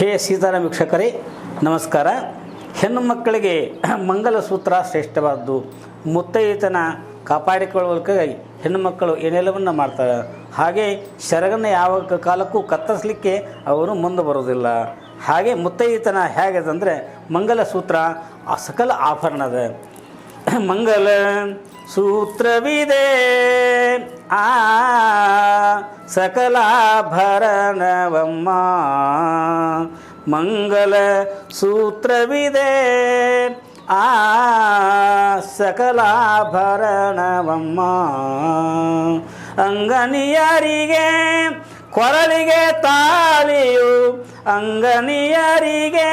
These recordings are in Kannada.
ಹೇ ಸೀತಾರಾಮ ವೀಕ್ಷಕರೇ, ನಮಸ್ಕಾರ. ಹೆಣ್ಣು ಮಕ್ಕಳಿಗೆ ಮಂಗಲಸೂತ್ರ ಶ್ರೇಷ್ಠವಾದ್ದು. ಮುತ್ತೈತನ ಕಾಪಾಡಿಕೊಳ್ಳುವುದಕ್ಕಾಗಿ ಹೆಣ್ಣು ಮಕ್ಕಳು ಏನೆಲ್ಲವನ್ನು ಮಾಡ್ತಾರೆ? ಹಾಗೆ ಶರಗನ್ನ ಯಾವ ಕಾಲಕ್ಕೂ ಕತ್ತರಿಸಲಿಕ್ಕೆ ಅವರು ಮುಂದೆ ಬರೋದಿಲ್ಲ ಹಾಗೆ ಮುತ್ತೈತನ ಹೇಗಿದೆ ಅಂದರೆ ಮಂಗಲಸೂತ್ರ ಸಕಲ ಆಭರಣದ. ಮಂಗಲ ಸೂತ್ರವಿದೆ. ಸಕಲಾಭರಣವಮ್ಮ. ಮಂಗಲ ಸೂತ್ರವಿದೆ. ಆ ಸಕಲಾಭರಣವಮ್ಮ. ಅಂಗನಿಯರಿಗೆ ಕೊರಳಿಗೆ ತಾಳಿಯು. ಅಂಗನಿಯರಿಗೆ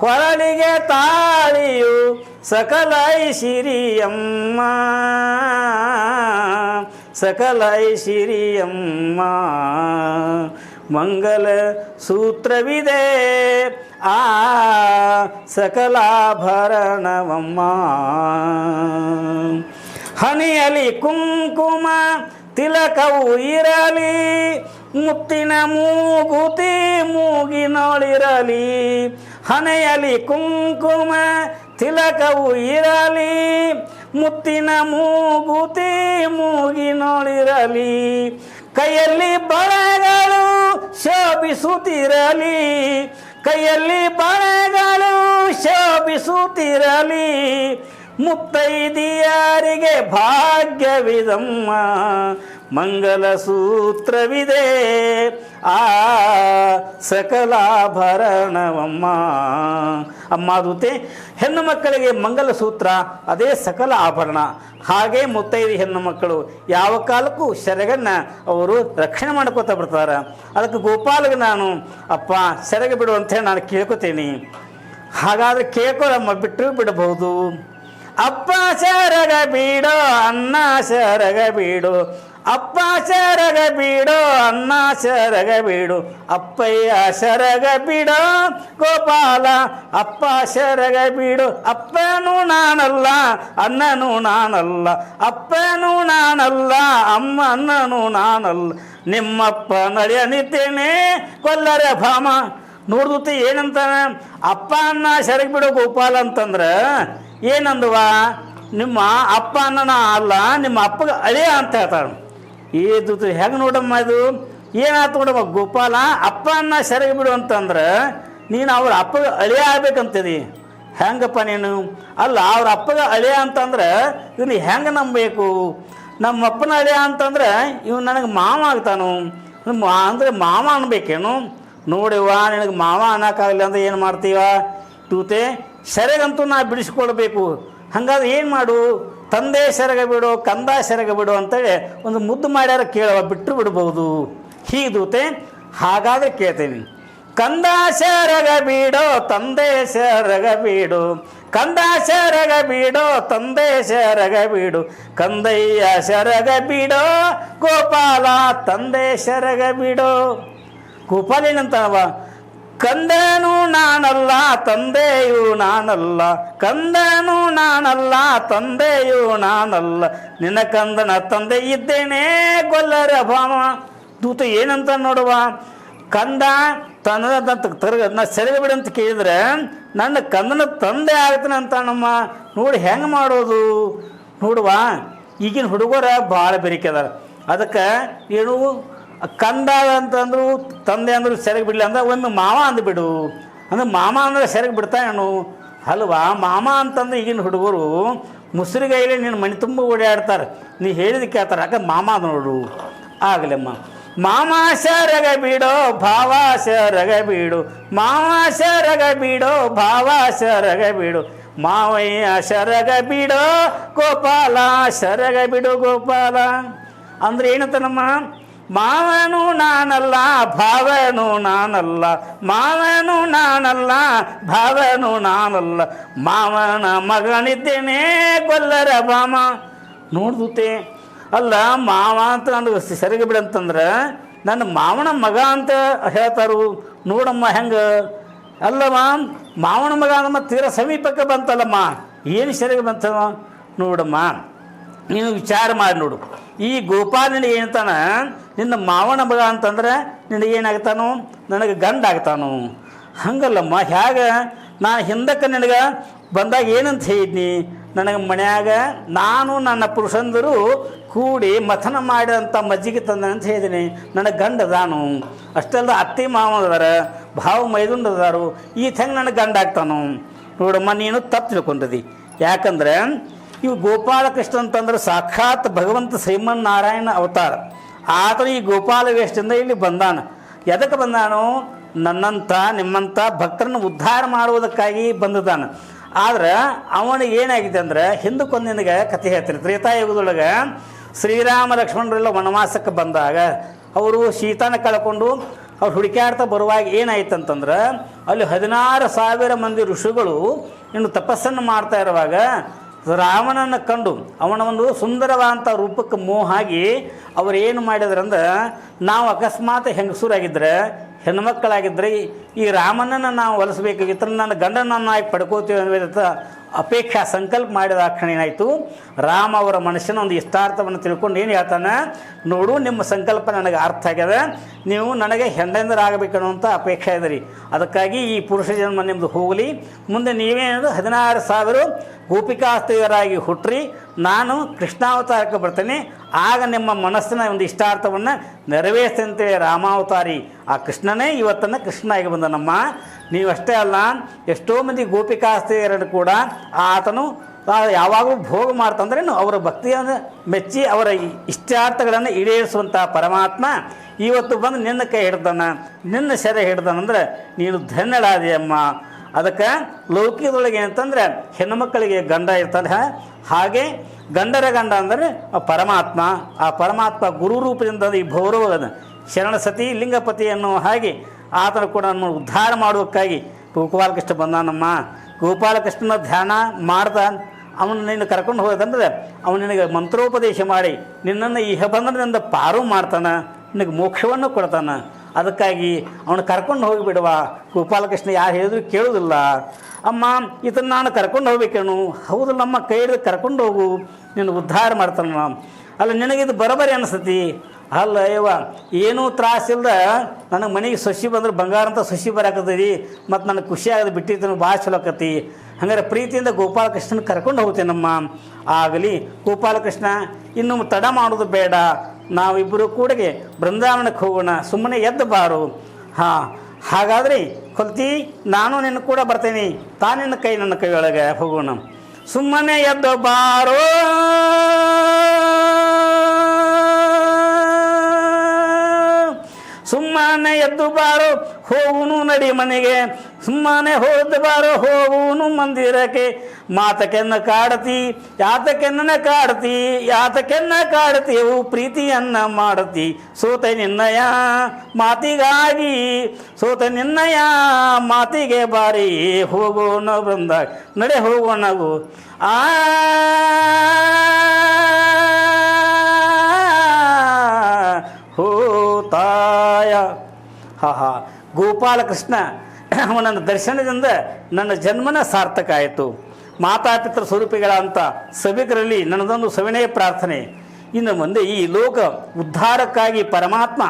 ಕೊರಳಿಗೆ ತಾಳಿಯು. ಸಕಲ ಐಶಿರಿಯಮ್ಮ ಸಕಲ ಐಶಿರಿಯಮ್ಮ ಮಂಗಲ ಸೂತ್ರವಿದೆ. ಆ ಸಕಲಾಭರಣವಮ್ಮ. ಹನಿಯಲಿ ಕುಂಕುಮ, ತಿಲಕವು ಇರಲಿ. ಮುತ್ತಿನ ಮೂಗುತಿ ಮೂಗಿನೋಳಿರಲಿ ಹನೆಯಲಿ ಕುಂಕುಮ, ತಿಲಕವು ಇರಲಿ. ಮುತ್ತಿನ ಮೂಗುತಿ ಮೂಗಿನೊಳಿರಲಿ ಕೈಯಲ್ಲಿ ಬಳೆಗಳು ಶೋಭಿಸುತ್ತಿರಲಿ ಕೈಯಲ್ಲಿ ಬಳೆಗಳು ಶೋಭಿಸುತ್ತಿರಲಿ ಮುತ್ತೈದಿಯರಿಗೆ ಭಾಗ್ಯವಿದಮ್ಮ. ಮಂಗಲ ಸೂತ್ರವಿದೆ ಆ ಸಕಲಾಭರಣವಮ್ಮ. ಅಮ್ಮ ದೂತೆ, ಹೆಣ್ಣು ಮಕ್ಕಳಿಗೆ ಮಂಗಲ ಸೂತ್ರ ಅದೇ ಸಕಲ ಆಭರಣ ಹಾಗೆ ಮುತ್ತೈದಿ ಹೆಣ್ಣು ಮಕ್ಕಳು, ಯಾವ ಕಾಲಕ್ಕೂ ಸೆರಗನ್ನ ಅವರು ರಕ್ಷಣೆ ಮಾಡ್ಕೋತಾ ಬರ್ತಾರೆ. ಅದಕ್ಕೆ ಗೋಪಾಲಗೆ ನಾನು, ಅಪ್ಪ, ಸೆರಗ ಬಿಡು ಅಂತ ಹೇಳಿ ನಾನು ಕೇಳ್ಕೊತೀನಿ. ಹಾಗಾದ್ರೆ ಕೇಳ್ಕೊಳಮ್ಮ ಬಿಟ್ಟರು ಬಿಡಬಹುದು. ಅಪ್ಪ, ಸೆರಗ ಬೀಡೋ ಅನ್ನ ಸೆರಗ ಬೀಡು. ಅಪ್ಪ ಸರಗ ಬೀಡೋ ಅನ್ನ ಸರಗ ಬಿಡು, ಅಪ್ಪಯ್ಯ ಸರಗ ಬಿಡೋ, ಗೋಪಾಲ ಅಪ್ಪ ಶರಗ ಬಿಡು, ಅಪ್ಪನೂ ನಾನಲ್ಲ, ಅಣ್ಣನೂ ನಾನಲ್ಲ, ಅಪ್ಪನೂ ನಾನಲ್ಲ, ಅಮ್ಮ ಅಣ್ಣನೂ ನಾನಲ್ಲ. ನಿಮ್ಮಪ್ಪ ನಡೆಯನಿದ್ದೇನೆ, ಕೊಲ್ಲರೆ ಭಾಮ. ನೋಡ್ದುತ್ತಿ ಏನಂತ ಅಪ್ಪ ಅನ್ನ ಶರಗ ಬಿಡು, ಗೋಪಾಲ ಅಂತಂದ್ರೆ ಏನಂದವ? ನಿಮ್ಮ ಅಪ್ಪ ಅಣ್ಣನ ಅಲ್ಲ, ನಿಮ್ಮ ಅಪ್ಪಗೆ ಅಳಿಯ ಅಂತ ಹೇಳ್ತಾಳೆ ಏದು ಹೆಂಗೆ ನೋಡಮ್ಮ ಇದು? ಏನಾಯ್ತು ನೋಡಮ್ಮ, ಗೋಪಾಲ ಅಪ್ಪ ಅನ್ನ ಸೆರಗಿ ಬಿಡು ಅಂತಂದ್ರೆ ನೀನು ಅವ್ರ ಅಪ್ಪಗೆ ಅಳಿಯ ಆಗ್ಬೇಕಂತೀರಿ ಹೆಂಗಪ್ಪ ನೀನು? ಅಲ್ಲ, ಅವ್ರ ಅಪ್ಪಗೆ ಅಳಿಯ ಅಂತಂದ್ರೆ ಇವನು ಹೆಂಗೆ ನಂಬಬೇಕು? ನಮ್ಮ ಅಪ್ಪನ ಅಳಿಯ ಅಂತಂದ್ರೆ ಇವನು ನನಗೆ ಮಾವ ಆಗ್ತಾನು. ಮಾ ಅಂದರೆ ಮಾವ ಅನ್ಬೇಕೇನು? ನೋಡಿವ ನಿನಗೆ ಮಾವ ಅನ್ನೋಕ್ಕಾಗಲಿ ಅಂದ್ರೆ ಏನು ಮಾಡ್ತೀವ? ತೂತೆ ಸೆರೆಗಂತೂ ನಾ ಬಿಡಿಸ್ಕೊಳ್ಬೇಕು ಹಂಗಾದ್ರೆ ಏನು ಮಾಡು? ತಂದೆ ಸೆರಗ ಬಿಡು, ಕಂದ ಸೆರಗ ಬಿಡು ಅಂತೇಳಿ ಒಂದು ಮುದ್ದು ಮಾಡ್ಯಾರ ಕೇಳುವ ಬಿಟ್ಟು ಬಿಡಬಹುದು ಹೀಗೆ ದೂತೆ, ಹಾಗಾದ್ರೆ ಕೇಳ್ತೀನಿ. ಕಂದ ಸೆರಗ ಬೀಡೋ, ತಂದೆ ಸೆರಗ ಬೀಡು. ಕಂದ ಸೆರಗ ಬೀಡೋ, ತಂದೆ ಸೆರಗ ಬೀಡು. ಕಂದಯ್ಯ ಸೆರಗ ಬೀಡೋ, ಗೋಪಾಲ ತಂದೆ ಸೆರಗ ಬೀಡೋ. ಗೋಪಾಲ ಏನಂತವ ಕಂದನು ನಾನಲ್ಲ, ತಂದೆಯು ನಾನಲ್ಲ. ಕಂದನು ನಾನಲ್ಲ, ತಂದೆಯು ನಾನಲ್ಲ. ನಿನ್ನ ಕಂದನ ತಂದೆ ಇದ್ದೇನೆ, ಗೊಲ್ಲರ ಭಾಮ. ದೂತ ಏನಂತ ನೋಡುವ? ಕಂದ, ತನ್ನ ತರ್ಗ ನಾ ಸೆರೆಗೆ ಬಿಡಂತ ಕೇಳಿದ್ರೆ, ನನ್ನ ಕಂದನ ತಂದೆ ಆಗ್ತಾನೆ ಅಂತ ನಮ್ಮ ನೋಡಿ ಹೆಂಗೆ ಮಾಡೋದು? ನೋಡುವ, ಈಗಿನ ಹುಡುಗರ ಭಾಳ ಬೆರಿಕೆ ಅದಾರ. ಅದಕ್ಕೆ ಏನು ಕಂದ ಅಂತಂದ್ರು, ತಂದೆ ಅಂದ್ರು ಸೆರಗ್ ಬಿಡಲಿ ಅಂದ್ರೆ ಒಮ್ಮೆ ಮಾವ ಅಂದ್ಬಿಡು ಅಂದ್ರೆ ಮಾಮ ಅಂದ್ರೆ ಸೆರಗಿ ಬಿಡ್ತಾನೇನು ಅಲ್ವಾ? ಮಾಮ ಅಂತಂದ್ರೆ ಈಗಿನ ಹುಡುಗರು ಮುಸ್ರಿಗೈಲಿ ನಿನ್ನ ಮನೆ ತುಂಬ ಓಡಾಡ್ತಾರೆ. ನೀ ಹೇಳಿದ ಕೇಳ್ತಾರೆ ಯಾಕಂದ್ರೆ ಮಾಮ ನೋಡು. ಆಗಲಮ್ಮ. ಮಾಮ ಸೆರಗ ಬಿಡೋ ಭಾವ ಸೆರಗ ಬಿಡು. ಮಾವ ಸೆರಗ ಬಿಡೋ ಭಾವ ಸೆರಗ ಬಿಡು. ಮಾವಯ್ಯ ಸೆರಗ ಬಿಡೋ, ಗೋಪಾಲ ಸೆರಗ ಬಿಡು, ಗೋಪಾಲ. ಅಂದ್ರೆ ಏನಂತ ನಮ್ಮ ಮಾವನು ನಾನಲ್ಲ, ಭಾವನು ನಾನಲ್ಲ. ಮಾವನು ನಾನಲ್ಲ, ಭಾವನು ನಾನಲ್ಲ. ಮಾವನ ಮಗನಿದ್ದೇನೆ, ಗೊಲ್ಲರ ಬಾಮ ನೋಡ್ದುತ್ತೆ ಅಲ್ಲ, ಮಾವ ಅಂತ ನನಗೆ ಸರಿಗೆ ಬಿಡಂತಂದ್ರೆ ನನ್ನ ಮಾವನ ಮಗ ಅಂತ ಹೇಳ್ತಾರು. ನೋಡಮ್ಮ ಹೆಂಗೆ? ಅಲ್ಲಮ್ಮ, ಮಾವನ ಮಗ ಅಂದಮ್ಮ ತೀರ ಸಮೀಪಕ್ಕೆ ಬಂತಲ್ಲಮ್ಮ. ಏನು ಸರಿಗೆ ಬಂತವ? ನೋಡಮ್ಮ. ನೀನು ವಿಚಾರ ಮಾಡಿ ನೋಡು. ಈ ಗೋಪಾಲನ ಏನಂತಾನ, ನಿನ್ನ ಮಾವನ ಮಗ ಅಂತಂದ್ರೆ ನಿನಗೆ ಏನಾಗ್ತಾನು ನನಗೆ ಗಂಡ ಆಗ್ತಾನು ಹಂಗಲ್ಲಮ್ಮ, ಹ್ಯಾಗ? ನಾ ಹಿಂದಕ್ಕೆ ನಿನಗೆ ಬಂದಾಗ ಏನಂತ ಹೇಳಿದ್ನಿ? ನನಗೆ ಮನ್ಯಾಗ ನಾನು ನನ್ನ ಪುರುಷಂದರು ಕೂಡಿ ಮಥನ ಮಾಡಿದಂಥ ಮಜ್ಜಿಗೆ ತಂದ ಅಂತ ಹೇಳಿದ್ದೀನಿ ನನಗೆ ಗಂಡ ಅದಾನು. ಅಷ್ಟೆಲ್ಲ ಅತ್ತೆ ಮಾವ ಅದಾರ, ಭಾವ ಮೈದುಂಡದಾರು ಈ ಹೆಂಗೆ ನನಗೆ ಗಂಡ ಆಗ್ತಾನು? ನೋಡಮ್ಮ, ನೀನು ತಪ್ಪು ತಿಳ್ಕೊಂಡದಿ. ಯಾಕಂದ್ರೆ ಇವು ಗೋಪಾಲಕೃಷ್ಣ ಅಂತಂದ್ರೆ ಸಾಕ್ಷಾತ್ ಭಗವಂತ ಶ್ರೀಮನ್ನಾರಾಯಣ ಅವತಾರ. ಆತನು ಈ ಗೋಪಾಲ ವೇಷದಿಂದ ಇಲ್ಲಿ ಬಂದಾನ. ಎದಕ್ಕೆ ಬಂದಾನು? ನನ್ನಂತ ನಿಮ್ಮಂಥ ಭಕ್ತರನ್ನು ಉದ್ಧಾರ ಮಾಡುವುದಕ್ಕಾಗಿ ಬಂದಿದ್ದಾನೆ. ಆದ್ರೆ ಅವನಿಗೆ ಏನಾಗಿದೆ ಅಂದ್ರೆ ಹಿಂದಕ್ಕೊಂದು ನಿನಗೆ ಕಥೆ ಹೇಳ್ತೀನಿ. ತ್ರೇತಾಯುಗದೊಳಗೆ ಶ್ರೀರಾಮ ಲಕ್ಷ್ಮಣರೆಲ್ಲ ವನವಾಸಕ್ಕೆ ಬಂದಾಗ ಅವರು ಶೀತನ ಕಳ್ಕೊಂಡು ಅವ್ರು ಹುಡುಕಾಡ್ತಾ ಬರುವಾಗ ಏನಾಯ್ತಂತಂದ್ರೆ ಅಲ್ಲಿ ಹದಿನಾರು ಸಾವಿರ ಮಂದಿ ಋಷಿಗಳು ಇನ್ನು ತಪಸ್ಸನ್ನು ಮಾಡ್ತಾ ಇರುವಾಗ ರಾಮನನ್ನು ಕಂಡು ಅವನ ಒಂದು ಸುಂದರವಾದಂಥ ರೂಪಕ್ಕೆ ಮೋಹಾಗಿ ಅವ್ರು ಏನು ಮಾಡಿದ್ರಂದ್ರೆ ನಾವು ಅಕಸ್ಮಾತ್ ಹೆಂಗಸೂರಾಗಿದ್ದರೆ ಹೆಣ್ಮಕ್ಕಳಾಗಿದ್ದರೆ ಈ ರಾಮನನ್ನು ನಾವು ಹೊಲಿಸ್ಬೇಕಾಗಿತ್ತು, ನನ್ನ ಗಂಡನನ್ನಾಗಿ ಪಡ್ಕೋತೀವಿ ಅನ್ನೋದ ಅಪೇಕ್ಷಾ ಸಂಕಲ್ಪ ಮಾಡಿದ ಕ್ಷಣ ಏನಾಯಿತು ರಾಮ ಅವರ ಮನಸ್ಸಿನ ಒಂದು ಇಷ್ಟಾರ್ಥವನ್ನು ತಿಳ್ಕೊಂಡು ಏನು ಹೇಳ್ತಾನೆ? ನೋಡು, ನಿಮ್ಮ ಸಂಕಲ್ಪ ನನಗೆ ಅರ್ಥ ಆಗ್ಯದ. ನೀವು ನನಗೆ ಹೆಂಡಂದರಾಗಬೇಕನ್ನುವಂಥ ಅಪೇಕ್ಷೆ ಇದೆ ಅದಕ್ಕಾಗಿ ಈ ಪುರುಷ ಜನ್ಮ ನಿಮ್ಮದು ಹೋಗಲಿ. ಮುಂದೆ ನೀವೇನದು ಹದಿನಾರು ಸಾವಿರ ಗೋಪಿಕಾಸ್ತ್ರೀಯರಾಗಿ ಹುಟ್ಟ್ರಿ ನಾನು ಕೃಷ್ಣಾವತಾರಕ್ಕೆ ಬರ್ತೇನೆ. ಆಗ ನಿಮ್ಮ ಮನಸ್ಸಿನ ಒಂದು ಇಷ್ಟಾರ್ಥವನ್ನು ನೆರವೇರಿಸ್ತಂತೇಳಿ ರಾಮಾವತಾರಿ. ಆ ಕೃಷ್ಣನೇ ಇವತ್ತನ್ನು ಕೃಷ್ಣ ಆಗಿ ಬಂದನಮ್ಮ. ನೀವಷ್ಟೇ ಅಲ್ಲ, ಎಷ್ಟೋ ಮಂದಿ ಗೋಪಿಕಾಸ್ತ್ರೀಯರನ್ನು ಕೂಡ ಆತನು ಯಾವಾಗಲೂ ಭೋಗ ಮಾಡ್ತಂದ್ರೇನು ಅವರ ಭಕ್ತಿಯನ್ನು ಮೆಚ್ಚಿ ಅವರ ಇಷ್ಟಾರ್ಥಗಳನ್ನು ಈಡೇರಿಸುವಂಥ ಪರಮಾತ್ಮ ಇವತ್ತು ಬಂದು ನಿನ್ನ ಕೈ ಹಿಡ್ದಾನ, ನಿನ್ನ ಸೆರೆ ಹಿಡ್ದಾನಂದ್ರೆ ನೀನು ಧನ್ಯಳಾದಿಯಮ್ಮ. ಅದಕ್ಕೆ ಲೌಕಿಕದೊಳಗೆ ಏನಂತಂದ್ರೆ ಹೆಣ್ಣುಮಕ್ಕಳಿಗೆ ಗಂಡ ಇರ್ತಾನೆ. ಹಾಗೆ ಗಂಡರ ಗಂಡ ಅಂದರೆ ಪರಮಾತ್ಮ, ಆ ಪರಮಾತ್ಮ ಗುರು ರೂಪದಿಂದ ಈ ಭೌರವದ ಶರಣ ಸತಿ ಲಿಂಗಪತಿ ಅನ್ನುವ ಹಾಗೆ ಆತನು ಕೂಡ ನಮ್ಮನ್ನು ಉದ್ಧಾರ ಮಾಡುವಕ್ಕಾಗಿ ಗೋಪಾಲಕೃಷ್ಣ ಬಂದಾನಮ್ಮ. ಗೋಪಾಲಕೃಷ್ಣನ ಧ್ಯಾನ ಮಾಡ್ದ, ಅವನು ನಿನ್ನ ಕರ್ಕೊಂಡು ಹೋದಂದ್ರೆ ಅವನು ನಿನಗೆ ಮಂತ್ರೋಪದೇಶ ಮಾಡಿ, ನಿನ್ನನ್ನು ಈ ಬಂಧನದಿಂದ ಪಾರು ಮಾಡ್ತಾನೆ, ನಿನಗೆ ಮೋಕ್ಷವನ್ನು ಕೊಡ್ತಾನೆ. ಅದಕ್ಕಾಗಿ ಅವನು ಕರ್ಕೊಂಡು ಹೋಗಿಬಿಡುವ. ಗೋಪಾಲಕೃಷ್ಣ ಯಾರು ಹೇಳಿದ್ರು ಕೇಳೋದಿಲ್ಲ ಅಮ್ಮ, ಇದನ್ನು ನಾನು ಕರ್ಕೊಂಡು ಹೋಗ್ಬೇಕೇನು? ಹೌದು, ನಮ್ಮ ಕೈ ಹಿಡಿದು ಕರ್ಕೊಂಡು ಹೋಗು. ನಿನ್ನ ಉದ್ಧಾರ ಮಾಡ್ತಾನ ಅಲ್ಲ, ನಿನಗಿದು ಬರೋಬರಿ ಅನಿಸ್ತತಿ ಅಲ್ಲ ಅಯ್ಯವ ಏನೂ ತ್ರಾಸಿಲ್ದ ನನಗೆ ಮನೆಗೆ ಸೊಸಿ ಬಂದ್ರೆ ಬಂಗಾರ ಅಂತ ಸೊಸಿ ಬರಾಕತ್ತೀರಿ ಮತ್ತು ನನಗೆ ಖುಷಿ ಆಗೋದು ಬಿಟ್ಟಿದ್ದು ಭಾಳ ಚಲೋ ಆಕತಿ ಹಂಗಾರೆ ಪ್ರೀತಿಯಿಂದ ಗೋಪಾಲಕೃಷ್ಣನ ಕರ್ಕೊಂಡು ಹೋಗ್ತೇನಮ್ಮ ಆಗಲಿ. ಗೋಪಾಲಕೃಷ್ಣ, ಇನ್ನು ತಡ ಮಾಡೋದು ಬೇಡ. ನಾವಿಬ್ಬರು ಕೂಡಗೆ ಬೃಂದಾವನಕ್ಕೆ ಹೋಗೋಣ. ಸುಮ್ಮನೆ ಎದ್ದು ಬಾರು. ಹಾಂ, ಹಾಗಾದ್ರೆ ಕೊಲ್ತಿ ನಾನು ನಿನ್ನ ಕೂಡ ಬರ್ತೇನೆ. ತಾನಿನ್ನ ಕೈ ನನ್ನ ಕೈಯೊಳಗೆ ಹೋಗೋಣ. ಸುಮ್ಮನೆ ಎದ್ದು ಬಾರೋ. ಸುಮ್ಮನೆ ಎದ್ದು ಬಾರೋ, ಹೋಗುನು ನಡಿ ಮನೆಗೆ. ಸುಮ್ಮನೆ ಹೋದ ಬಾರೋ, ಹೋಗುನು ಮಂದಿರಕ್ಕೆ. ಮಾತಕೆನ್ನ ಕಾಡತಿ ಯಾತಕೆನ್ನ ಕಾಡತಿ ಯಾತಕೆನ್ನ ಕಾಡತಿಯವು ಪ್ರೀತಿಯನ್ನ ಮಾಡತಿ ಸೋತ ನಿನ್ನಯ ಮಾತಿಗಾಗಿ, ಸೋತ ನಿನ್ನಯ ಮಾತಿಗೆ ಬಾರಿ ಹೋಗೋಣ ಬೃಂದ ನಡೆ ಹೋಗೋಣ ಆ ಹೋತಾಯ ಹಾ ಹಾ. ಗೋಪಾಲಕೃಷ್ಣ ಅವನ ದರ್ಶನದಿಂದ ನನ್ನ ಜನ್ಮನ ಸಾರ್ಥಕ ಆಯಿತು. ಮಾತಾಪಿತೃ ಸ್ವರೂಪಿಗಳಂತ ಸಭಿಕರಲ್ಲಿ ನನ್ನದೊಂದು ಸವಿನಯ ಪ್ರಾರ್ಥನೆ. ಇನ್ನು ಮುಂದೆ ಈ ಲೋಕ ಉದ್ಧಾರಕ್ಕಾಗಿ ಪರಮಾತ್ಮ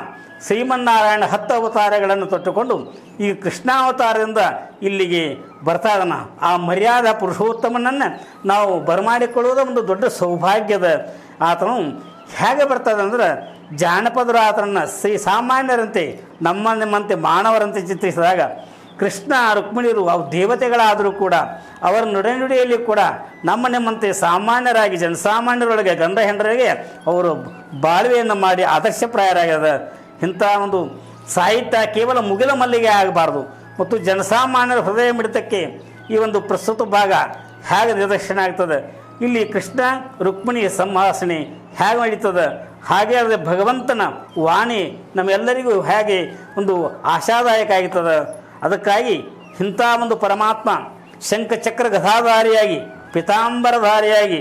ಶ್ರೀಮನ್ನಾರಾಯಣ ಹತ್ತು ಅವತಾರಗಳನ್ನು ತೊಟ್ಟುಕೊಂಡು ಈ ಕೃಷ್ಣಾವತಾರದಿಂದ ಇಲ್ಲಿಗೆ ಬರ್ತಾ ಇದ್ದಾನ ಆ ಮರ್ಯಾದಾ ಪುರುಷೋತ್ತಮನನ್ನು ನಾವು ಬರಮಾಡಿಕೊಳ್ಳುವುದು ಒಂದು ದೊಡ್ಡ ಸೌಭಾಗ್ಯದ ಆತನು ಹೇಗೆ ಬರ್ತದೆ ಅಂದ್ರೆ ಜಾನಪದರು ಆತನನ್ನು ಶ್ರೀ ಸಾಮಾನ್ಯರಂತೆ ನಮ್ಮ ನಿಮ್ಮಂತೆ ಮಾನವರಂತೆ ಚಿತ್ರಿಸಿದಾಗ ಕೃಷ್ಣ, ರುಕ್ಮಿಣಿಯರು, ಅವು ದೇವತೆಗಳಾದರೂ ಕೂಡ ಅವರ ನುಡಿನುಡಿಯಲ್ಲಿ ಕೂಡ ನಮ್ಮ ನಿಮ್ಮಂತೆ ಸಾಮಾನ್ಯರಾಗಿ, ಜನಸಾಮಾನ್ಯರೊಳಗೆ, ಗಂಡ ಹೆಂಡರಿಗೆ ಅವರು ಬಾಳ್ವೆಯನ್ನು ಮಾಡಿ ಆದರ್ಶಪ್ರಾಯರಾಗ್ಯದ ಇಂಥ ಒಂದು ಸಾಹಿತ್ಯ ಕೇವಲ ಮುಗಿಲ ಮಲ್ಲಿಗೆ ಆಗಬಾರ್ದು. ಮತ್ತು ಜನಸಾಮಾನ್ಯರ ಹೃದಯ ಮಿಡಿತಕ್ಕೆ ಈ ಒಂದು ಪ್ರಸ್ತುತ ಭಾಗ ಹೇಗೆ ನಿದರ್ಶನ ಆಗ್ತದೆ? ಇಲ್ಲಿ ಕೃಷ್ಣ, ರುಕ್ಮಿಣಿಯ ಸಂಭಾಷಣೆ ಹೇಗೆ ನಡೀತದೆ? ಹಾಗೆ ಆದರೆ ಭಗವಂತನ ವಾಣಿ ನಮ್ಮೆಲ್ಲರಿಗೂ ಹೇಗೆ ಒಂದು ಆಶಾದಾಯಕ ಆಗಿತ್ತದ ಅದಕ್ಕಾಗಿ ಇಂಥ ಒಂದು ಪರಮಾತ್ಮ ಶಂಖಚಕ್ರ ಗಧಾಧಾರಿಯಾಗಿ ಪಿತಾಂಬರಧಾರಿಯಾಗಿ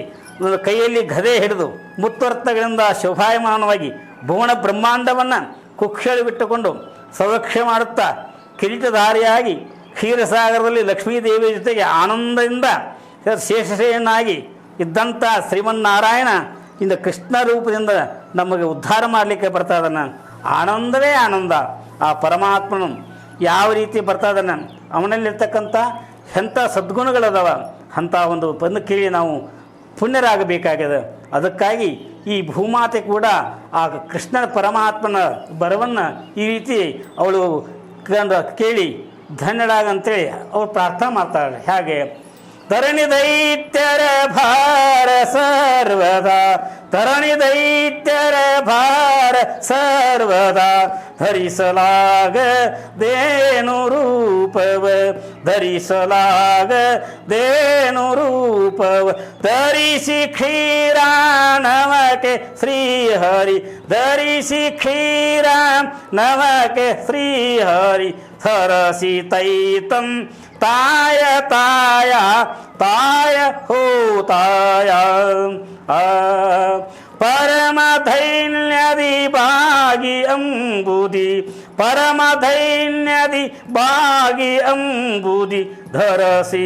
ಕೈಯಲ್ಲಿ ಗದೆ ಹಿಡಿದು ಮುತ್ತರ್ಥಗಳಿಂದ ಶೋಭಾಯಮಾನವಾಗಿ ಭುವನ ಬ್ರಹ್ಮಾಂಡವನ್ನು ಕುಕ್ಷಳಿ ಬಿಟ್ಟುಕೊಂಡು ಸವಕ್ಷ ಮಾಡುತ್ತಾ ಕಿರೀಟಧಾರಿಯಾಗಿ ಕ್ಷೀರಸಾಗರದಲ್ಲಿ ಲಕ್ಷ್ಮೀದೇವಿಯ ಜೊತೆಗೆ ಆನಂದದಿಂದ ಶೇಷಶೇನಾಗಿ ಇದ್ದಂಥ ಶ್ರೀಮನ್ನಾರಾಯಣ ಇಂದ ಕೃಷ್ಣ ರೂಪದಿಂದ ನಮಗೆ ಉದ್ಧಾರ ಮಾಡಲಿಕ್ಕೆ ಬರ್ತಾ ಆನಂದವೇ ಆನಂದ. ಆ ಪರಮಾತ್ಮನು ಯಾವ ರೀತಿ ಬರ್ತಾ ಅವನಲ್ಲಿರ್ತಕ್ಕಂಥ ಎಂಥ ಸದ್ಗುಣಗಳದಾವ? ಅಂಥ ಒಂದು ಬಂದು ಕೇಳಿ ನಾವು ಪುಣ್ಯರಾಗಬೇಕಾಗಿದೆ. ಅದಕ್ಕಾಗಿ ಈ ಭೂಮಾತೆ ಕೂಡ ಆ ಕೃಷ್ಣನ ಪರಮಾತ್ಮನ ಬರವನ್ನು ಈ ರೀತಿ ಅವಳು ಕೇಳಿ ಧನ್ಯಳಾಗಂತೇಳಿ ಅವಳು ಪ್ರಾರ್ಥನೆ ಮಾಡ್ತಾಳೆ ಹೇಗೆ? तरणी दैत्यर भार सर्वदा तरणी दैत्यर भार सर्वदा। धरिस लाग देनुरूपव धरिस लाग देनुरूपव। धरिषि क्षीरा नवके श्रीहरि धरिषि क्षीरा नवके श्रीहरि। सरसि तैतं ತಾಯ ತಾಯ ತಾಯ ಹೋ ತಾಯ ಆ ಪರಮ ಧೈನ್ಯದಿ ಬಾಗಿ ಅಂಬುದಿ ಪರಮ ಧೈನ್ಯದಿ ಬಾಗಿ ಅಂಬುದಿ ಧರಸಿ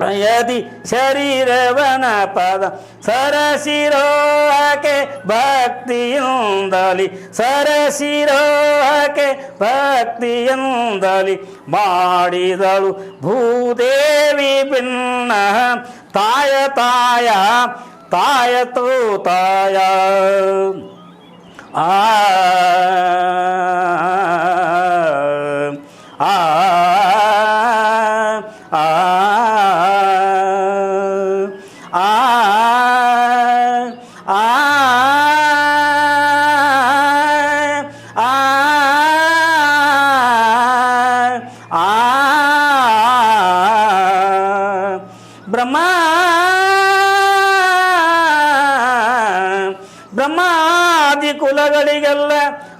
ಯದಿ ಶರೀರವನ ಪದ. ಸರಸಿರೋಹಕ್ಕೆ ಭಕ್ತಿಯಿಂದಲಿ ಸರಸಿರೋಹಕ್ಕೆ ಭಕ್ತಿಯಿಂದಲಿ ಮಾಡಿದಳು ಭೂದೇವಿ ಭಿನ್ನ. ತಾಯ ತಾಯ ತಾಯ, ತೋ ಆ ಆ. ಬ್ರಹ್ಮ ಬ್ರಹ್ಮಾದಿ ಕುಲಗಳಿಗೆಲ್ಲ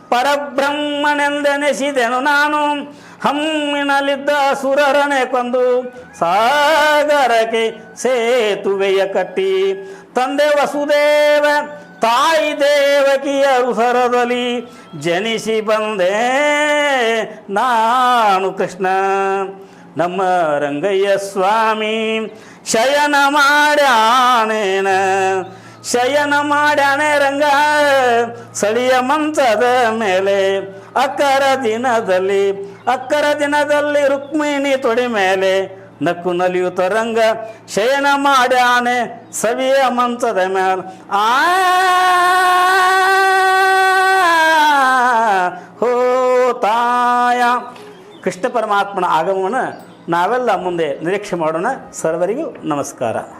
ಪರಬ್ರಹ್ಮನೆಂದೆನಿಸಿದೆನು ನಾನು. ಹಮ್ಮಿನಲ್ಲಿದ್ದ ಸುರರನೆ ಕೊಂದು ಸಾಗರಕ್ಕೆ ಸೇತುವೆಯ ಕಟ್ಟಿ. ತಂದೆ ವಸುದೇವ, ತಾಯಿ ದೇವಕಿಯ ಉಸರದಲ್ಲಿ ಜನಿಸಿ ಬಂದೆ ನಾನು ಕೃಷ್ಣ. ನಮ್ಮ ರಂಗಯ್ಯ ಸ್ವಾಮಿ, ಶಯನ ಮಾಡ್ಯಾನೇನ? ಶಯನ ಮಾಡ್ಯಾನೆ ರಂಗ, ಸಳಿಯ ಮಂಚದ ಮೇಲೆ. ಅಕ್ಕರ ದಿನದಲ್ಲಿ ಅಕ್ಕರ ದಿನದಲ್ಲಿ ರುಕ್ಮಿಣಿ ತೊಡೆ ಮೇಲೆ ನಕ್ಕು ನಲಿಯು ತರಂಗ, ಶಯನ ಮಾಡ್ಯಾನೆ ಸವಿಯ ಮಂಚದ ಮೇಲೆ ಆ, ಹೋ ತಾಯ. ಕೃಷ್ಣ ಪರಮಾತ್ಮನ ಆಗಮನ ನಾವೆಲ್ಲ ಮುಂದೆ ನಿರೀಕ್ಷೆ ಮಾಡೋಣ. ಸರ್ವರಿಗೂ ನಮಸ್ಕಾರ.